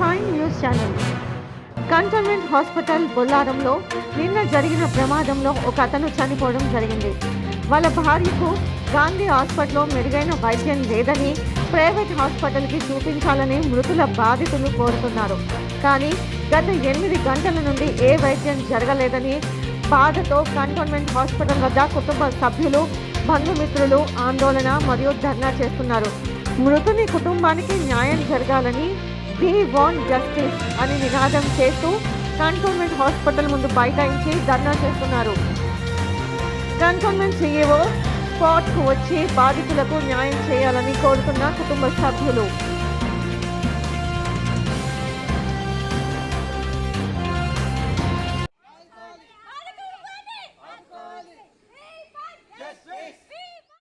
Fine news channel cantonment hospital బొల్లారంలో నిన్న జరిగిన ప్రమాదంలో ఒక అతను చనిపోవడం జరిగింది. వాళ్ళ భార్యకు గాంధీ హాస్పిటల్లో మెరుగైన వైద్యం లేదని ప్రైవేట్ హాస్పిటల్కి చూపించాలని మృతుల బాధితులు కోరుతున్నారు. కానీ గత ఎనిమిది గంటల నుండి ఏ వైద్యం జరగలేదని బాధతో కంటోన్మెంట్ హాస్పిటల్ వద్ద కుటుంబ సభ్యులు బంధుమిత్రులు ఆందోళన మరియు ధర్నా చేస్తున్నారు. మృతుని కుటుంబానికి న్యాయం జరగాలని వి వాంట్ జస్టిస్ అని నినాదం చేస్తూ కంటోన్మెంట్ హాస్పిటల్ ముందు బైఠాయించి ధర్నా చేస్తున్నారు. కంటోన్మెంట్ సీఈఓ స్పాట్కు వచ్చి బాధితులకు న్యాయం చేయాలని కోరుతున్న కుటుంబ సభ్యులు.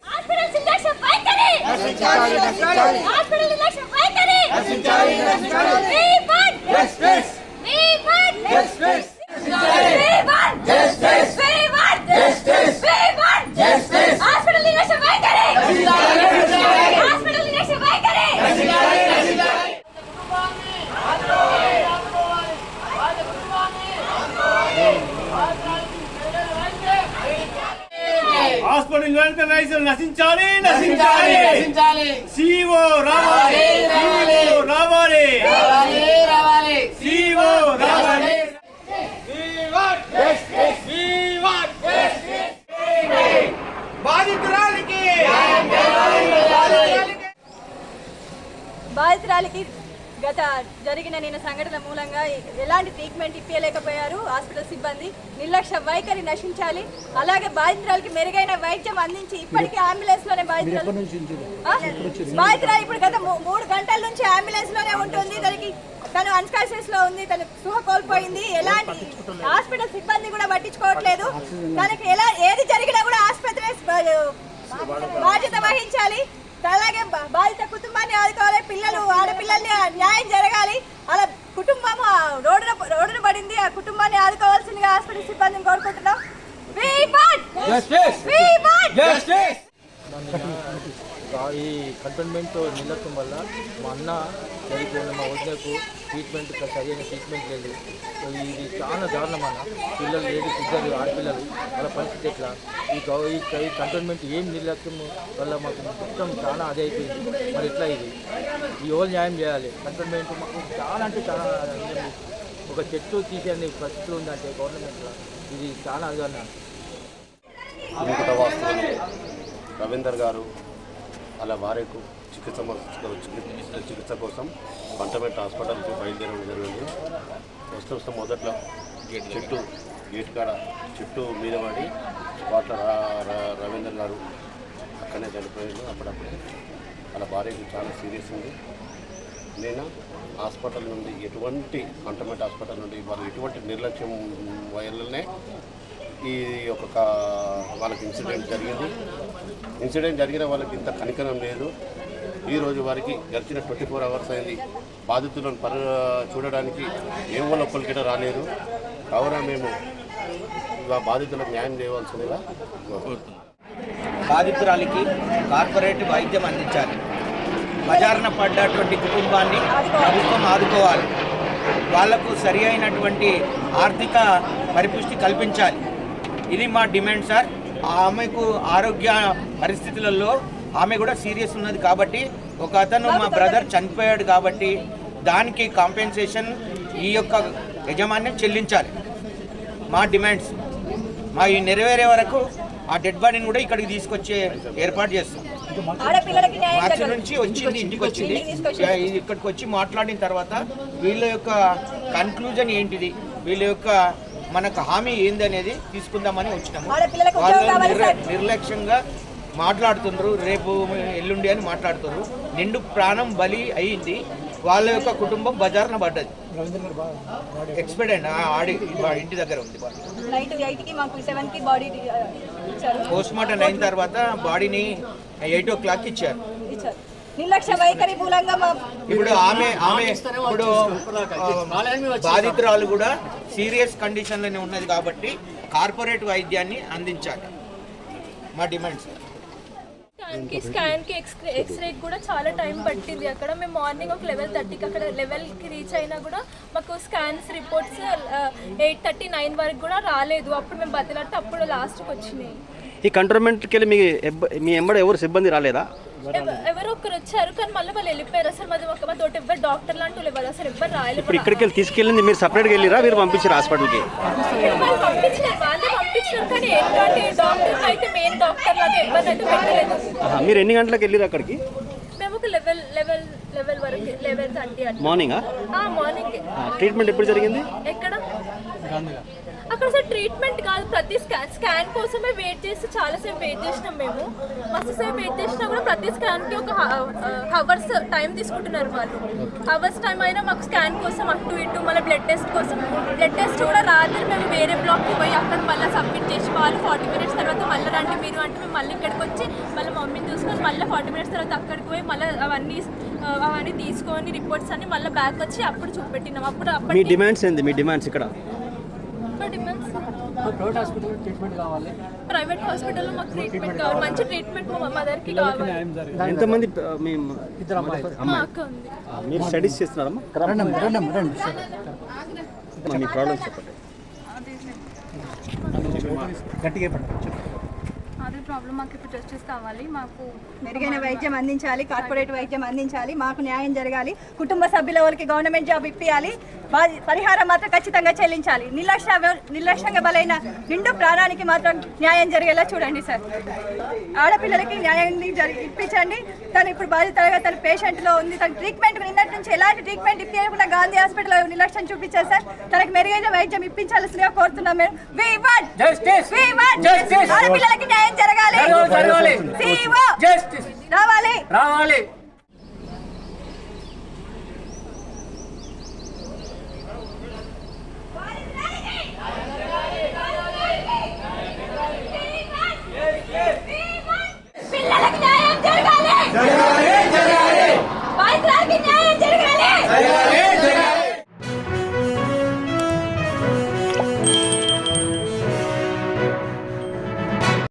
హాస్పిటల్ నిర్లక్ష్యం వైఖరి! నశించాలి, నశించాలి. హాస్పిటల్ నిర్లక్ష్యం వైఖరి నశించాలి, నశించాలి. We want Justice. We want Justice. We want Justice. We want Justice. We want Justice. Hospital నిర్లక్ష్యం వైఖరి నశించాలి, నశించాలి. హాస్పిటల్ నిర్లక్ష్యం వైఖరి నశించాలి, నశించాలి. హాస్పిటల్ వెంకటేశ్వర నశించాలి నశించాలి, నశించాలి. సిఓ రావాలి. రావాలి, రావాలి బాధితురాలికి బాధితురాలికి గత జరిగిన నిన్న సంఘటన మూలంగా ఎలాంటి ట్రీట్మెంట్ ఇప్పించలేకపోయారు హాస్పిటల్ సిబ్బంది. నిర్లక్ష్య వైఖరి నశించాలి. అలాగే బాధితురాలికి మెరుగైన వైద్యం అందించి ఇప్పటికీ అంబులెన్స్లోనే బాధితురాలు ఇప్పుడు గత మూడు గంటల నుంచి అంబులెన్స్లోనే ఉంటుంది. తనకి తను అన్కాన్షియస్లో ఉంది. తను స్పృహ కోల్పోయింది. ఎలాంటి హాస్పిటల్ సిబ్బంది కూడా పట్టించుకోవట్లేదు. తనకి ఎలా ఏది జరిగినా కూడా ఆసుపత్రి బాధ్యత వహించాలి. అలాగే బాధిత కుటుంబాన్ని ఆదుకోవాలి. పిల్లలు ఆడపిల్లల్ని న్యాయం జరగాలి అలా కుటుంబం ఆ, రోడ్డున పడింది. ఆ కుటుంబాన్ని ఆదుకోవాల్సిందిగా హాస్పిటల్ సిబ్బందిని కోరుకుంటున్నాం. ఈ కంటోన్మెంట్ నిర్లక్ష్యం వల్ల మా అన్న చనిపోయిన మా వదినకు ట్రీట్మెంట్ ఇక్కడ సరైన ట్రీట్మెంట్ లేదు. సో ఇది చాలా దారుణం అన్న. పిల్లలు లేదు ఇద్దరు ఆడపిల్లలు. వాళ్ళ పరిస్థితి ఎట్లా? ఈ ఈ కంటోన్మెంట్ ఏం నిర్లక్ష్యం వల్ల మాకు మొత్తం చాలా అదే అయిపోయింది. మరి ఎట్లా ఇది? ఈ ఎవరు న్యాయం చేయాలి. కంటోన్మెంట్ మాకు చాలా అంటే చాలా. ఒక చెట్టు తీసేందుకు పరిస్థితి ఉందంటే గవర్నమెంట్లో ఇది చాలా అది రవీందర్ గారు అలా భార్యకు చికిత్స చికిత్స చికిత్స కోసం పంటమెట్ హాస్పిటల్కి బయలుదేరడం జరిగింది. వస్తూ వస్తూ మొదట్లో చెట్టు గేట్ కాడ చెట్టు మీద పడి స్పాట్లో రా- రవీందర్ గారు అక్కడనే చనిపోయారు. అప్పుడప్పుడు అలా భార్యకి చాలా సీరియస్ ఉంది. నేను హాస్పిటల్ నుండి ఎటువంటి కంటమెంట్ హాస్పిటల్ నుండి వాళ్ళు ఎటువంటి నిర్లక్ష్యం వల్లనే ఈ యొక్క వాళ్ళకి ఇన్సిడెంట్ జరిగింది. ఇన్సిడెంట్ జరిగిన వాళ్ళకి ఇంత కనికరం లేదు. ఈరోజు వారికి గడిచిన ట్వంటీ ఫోర్ అవర్స్ అయింది. బాధితులను పరి చూడడానికి ఏం వల్ల ఒక్కరికిట రాలేదు. కావున మేము ఆ బాధితులకు న్యాయం చేయవలసిందిగా కోరుతున్నాం. బాధితురాలికి కార్పొరేట్ వైద్యం అందించాలి. బజారున పడ్డటువంటి కుటుంబాన్ని ప్రభుత్వం ఆదుకోవాలి. వాళ్ళకు సరి అయినటువంటి ఆర్థిక పరిపుష్టి కల్పించాలి. ఇది మా డిమాండ్ సార్. ఆమెకు ఆరోగ్య పరిస్థితులలో ఆమె కూడా సీరియస్ ఉన్నది కాబట్టి ఒక అతను మా బ్రదర్ చనిపోయాడు కాబట్టి దానికి కాంపెన్సేషన్ ఈ యొక్క యజమాన్యం చెల్లించాలి. మా డిమాండ్స్. మా ఈ నెరవేరే వరకు ఆ డెడ్ బాడీని కూడా ఇక్కడికి తీసుకొచ్చే ఏర్పాటు చేస్తాం. మార్చి. నుంచి వచ్చింది ఇంటికి వచ్చింది. ఇక్కడికి వచ్చి మాట్లాడిన తర్వాత వీళ్ళ యొక్క కన్క్లూజన్ ఏంటిది? వీళ్ళ యొక్క మనకు హామీ ఏంది అనేది తీసుకుందామని వచ్చినాము. వాళ్ళు. నిర్లక్ష్యంగా మాట్లాడుతున్నారు రేపు ఎల్లుండి అని మాట్లాడుతున్నారు నిండు ప్రాణం బలి అయ్యింది వాళ్ళ యొక్క కుటుంబం బజార్న పడ్డది. ఎక్స్పెడెంట్ ఆడి వాడి ఇంటి దగ్గర ఉంది బాడీ. నైట్ ఎయిట్కి మాకు సెవెన్కి బాడీ ఇచ్చారు. పోస్ట్ మార్టం అయిన తర్వాత బాడీని ఎయిట్ ఓ క్లాక్ ఇచ్చారు. ఇచ్చారు. నిర్లక్ష్య వైఖరి మూలంగా మా ఇప్పుడు ఆమె ఆమె ఇప్పుడు బాధితురాలు కూడా సీరియస్ కండిషన్లోనే ఉన్నది కాబట్టి కార్పొరేట్ వైద్యాన్ని అందించాలి. మా డిమాండ్ సార్ స్కాన్కి స్కాన్కి ఎక్స్రే ఎక్స్రే కూడా చాలా టైం పట్టింది. అక్కడ మేము మార్నింగ్ ఒక లెవెల్ థర్టీకి అక్కడ లెవెల్కి రీచ్ అయినా కూడా మాకు scans reports eight thirty nine వరకు కూడా రాలేదు. అప్పుడు మేము బతిలాడితే అప్పుడు లాస్ట్కి వచ్చినాయి. ఈ కంటోన్మెంట్కి వెళ్ళి మీ మీ ఎంబడ ఎవరు సిబ్బంది రాలేదా? ఎవ- ఎవరో ఒకరు వచ్చారు కానీ మళ్ళీ వాళ్ళు వెళ్ళిపోయారు. అసలు మాది ఒక మా తోటి ఎవరు డాక్టర్ లాంటి వాళ్ళు ఎవరు? అసలు ఎవరు రాయలేదు ఇప్పుడు ఇక్కడికి వెళ్ళి తీసుకెళ్ళింది మీరు సపరేట్గా వెళ్ళిరా? మీరు పంపించారు హాస్పిటల్కి వాళ్ళు పంపించారు వాళ్ళే పంపించారు కానీ అయితే మెయిన్ డాక్టర్ లాగా ఎవరినైతే పెట్టలేదు. ఆహా, మీరు ఎన్ని గంటలకు వెళ్ళిరు అక్కడికి? మేము ఒక లెవెల్ లెవెల్ లెవెల్ వరకు లెవెల్ థర్టీ అట్లా. మార్నింగా మార్నింగ్ ట్రీట్మెంట్ ఎప్పుడు జరిగింది? ఎక్కడ? అక్కడ అసలు ట్రీట్మెంట్ కాదు. ప్రతి స్కాన్ స్కాన్ కోసమే వెయిట్ చేసి చాలాసేపు వెయిట్ చేసినాం మేము. మస్తు సేపు వెయిట్ చేసినా కూడా ప్రతి స్కాన్కి ఒక హవర్స్ టైం తీసుకుంటున్నారు వాళ్ళు. హవర్స్ టైం అయినా మాకు స్కాన్ కోసం అటు ఇటు మళ్ళీ బ్లడ్ టెస్ట్ కోసం. బ్లడ్ టెస్ట్ కూడా రాత్రి మేము వేరే బ్లాక్కి పోయి అక్కడ మళ్ళీ సబ్మిట్ చేసి వాళ్ళు ఫార్టీ మినిట్స్ తర్వాత మళ్ళీ రండి మీరు అంటే మేము మళ్ళీ ఇక్కడికి వచ్చి మళ్ళీ మమ్మీని చూసుకొని మళ్ళీ ఫార్టీ మినిట్స్ తర్వాత అక్కడికి పోయి మళ్ళీ అవన్నీ అవన్నీ తీసుకొని రిపోర్ట్స్ అన్ని మళ్ళీ బ్యాక్ వచ్చి అప్పుడు చూపెట్టినాం. అప్పుడు మీ అప్పటి డిమాండ్స్ ఏంది? మీ డిమాండ్స్ ఇక్కడ? ప్రైవేట్ హాస్పిటల్లో మాకు ట్రీట్మెంట్ కావాలి. మంచి ట్రీట్మెంట్ మా మదర్కి కావాలి. ఎంతమంది ఆ, మీ మా అక్క ఉంది. మీరు స్టడీస్ చేస్తున్నారమ్మా? మీ ప్రాబ్లమ్స్ చెప్పండి. అదే ప్రాబ్లం మాకు ఇప్పుడు జస్టిస్ కావాలి. మాకు మెరుగైన వైద్యం అందించాలి కార్పొరేట్ వైద్యం అందించాలి మాకు న్యాయం జరగాలి కుటుంబ సభ్యుల వాళ్ళకి గవర్నమెంట్ జాబ్ ఇప్పియాలి బా- పరిహారం మాత్రం ఖచ్చితంగా చెల్లించాలి. నిర్లక్ష్య నిర్లక్ష్యంగా బలైన నిండు ప్రాణానికి మాత్రం న్యాయం జరిగేలా చూడండి సార్. ఆడపిల్లలకి న్యాయం ఇప్పించండి. తను ఇప్పుడు బాధితులుగా తన పేషెంట్లో ఉంది. తన ట్రీట్మెంట్ నిన్నటి నుంచి ఎలాంటి ట్రీట్మెంట్ ఇప్పించకుండా గాంధీ హాస్పిటల్లో నిర్లక్ష్యం చూపించారు సార్. తనకు మెరుగైన వైద్యం ఇప్పించాల్సిందిగా కోరుతున్నాం మేము. ఆడపిల్లలకి న్యాయం జరగాలి. రావాలి. రావాలి.